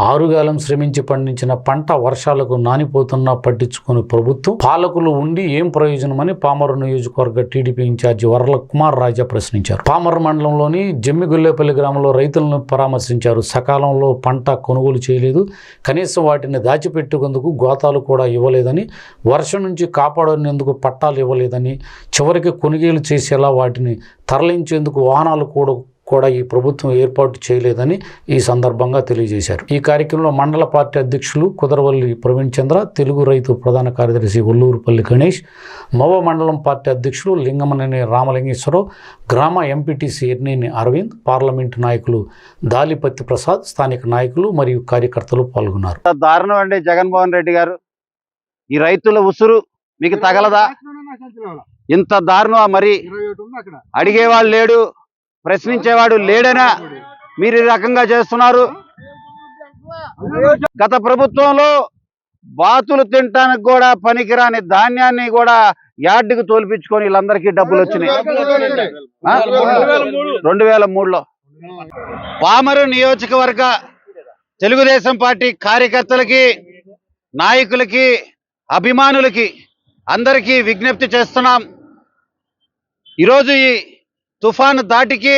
ఆరుగాలం శ్రమించి పండించిన పంట వర్షాలకు నానిపోతున్నా పట్టించుకుని ప్రభుత్వం పాలకులు ఉండి ఏం ప్రయోజనమని పామరు నియోజకవర్గ టీడీపీ ఇన్ఛార్జి వరల కుమార్ రాజా ప్రశ్నించారు. పామరు మండలంలోని జమ్మిగుల్లేపల్లి గ్రామంలో రైతులను పరామర్శించారు. సకాలంలో పంట కొనుగోలు చేయలేదు. కనీసం వాటిని దాచిపెట్టుకుందుకు గోతాలు కూడా ఇవ్వలేదని వర్షం నుంచి కాపాడనేందుకు పట్టాలు ఇవ్వలేదని చివరికి కొనుగోలు చేసేలా వాటిని తరలించేందుకు వాహనాలు కూడా కూడా ఈ ప్రభుత్వం ఏర్పాటు చేయలేదని ఈ సందర్భంగా తెలియజేశారు. ఈ కార్యక్రమంలో మండల పార్టీ అధ్యక్షులు కుదరవల్లి ప్రవీణ్ చంద్ర తెలుగు రైతు ప్రధాన కార్యదర్శి ఒల్లూరుపల్లి గణేష్ మవ మండలం పార్టీ అధ్యక్షులు లింగమనేని రామలింగేశ్వరరావు గ్రామ ఎంపీటీసీ ఎర్నేని అరవింద్ పార్లమెంటు నాయకులు దాలిపత్తి ప్రసాద్ స్థానిక నాయకులు మరియు కార్యకర్తలు పాల్గొన్నారు. దారుణం అండి జగన్మోహన్ రెడ్డి గారు. ఈ రైతుల ఉసురు మీకు తగలదా? ఇంత దారుణం మరి? అడిగేవాడు లేడు. ప్రశ్నించేవాడు లేడనా మీరు ఈ రకంగా చేస్తున్నారు. గత ప్రభుత్వంలో బాతులు తినటానికి కూడా పనికిరాని ధాన్యాన్ని కూడా యార్డుకు తోల్పించుకొని వీళ్ళందరికీ డబ్బులు వచ్చినాయి. రెండు వేల మూడులో. పామరు నియోజకవర్గ తెలుగుదేశం పార్టీ కార్యకర్తలకి నాయకులకి అభిమానులకి అందరికీ విజ్ఞప్తి చేస్తున్నాం. ఈరోజు ఈ తుఫాను దాటికి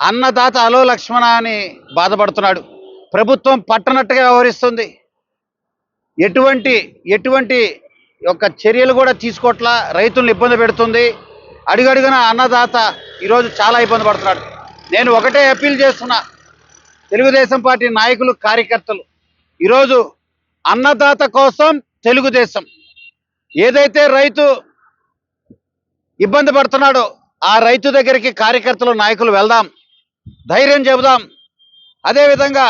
అన్నదాత అలో లక్ష్మణ అని బాధపడుతున్నాడు. ప్రభుత్వం పట్టనట్టుగా వ్యవహరిస్తుంది. ఎటువంటి ఎటువంటి యొక్క చర్యలు కూడా తీసుకోవట్లా రైతులను ఇబ్బంది పెడుతుంది. అడుగడుగున అన్నదాత ఈరోజు చాలా ఇబ్బంది పడుతున్నాడు. నేను ఒకటే అప్పీల్ చేస్తున్నా. తెలుగుదేశం పార్టీ నాయకులు కార్యకర్తలు ఈరోజు అన్నదాత కోసం తెలుగుదేశం ఏదైతే రైతు ఇబ్బంది పడుతున్నాడో ఆ రైతు దగ్గరికి కార్యకర్తలు నాయకులు వెళ్దాం. ధైర్యం చెబుదాం. అదేవిధంగా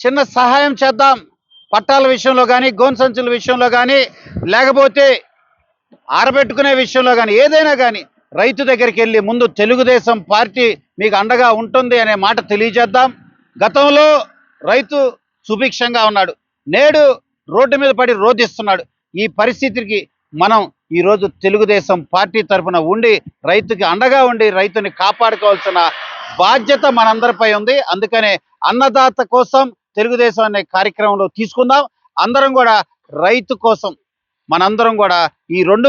చిన్న సహాయం చేద్దాం. పట్టాల విషయంలో కానీ గోన్సంచుల విషయంలో కానీ లేకపోతే ఆరబెట్టుకునే విషయంలో కానీ ఏదైనా కానీ రైతు దగ్గరికి వెళ్ళి ముందు తెలుగుదేశం పార్టీ మీకు అండగా ఉంటుంది అనే మాట తెలియజేద్దాం. గతంలో రైతు సుభిక్షంగా ఉన్నాడు. నేడు రోడ్డు మీద పడి రోధిస్తున్నాడు. ఈ పరిస్థితికి మనం ఈరోజు తెలుగుదేశం పార్టీ తరఫున ఉండి రైతుకి అండగా ఉండి రైతుని కాపాడుకోవాల్సిన బాధ్యత మనందరిపై ఉంది. అందుకనే అన్నదాత కోసం తెలుగుదేశం అనే కార్యక్రమంలో తీసుకుందాం. అందరం కూడా రైతు కోసం మనందరం కూడా ఈ రెండు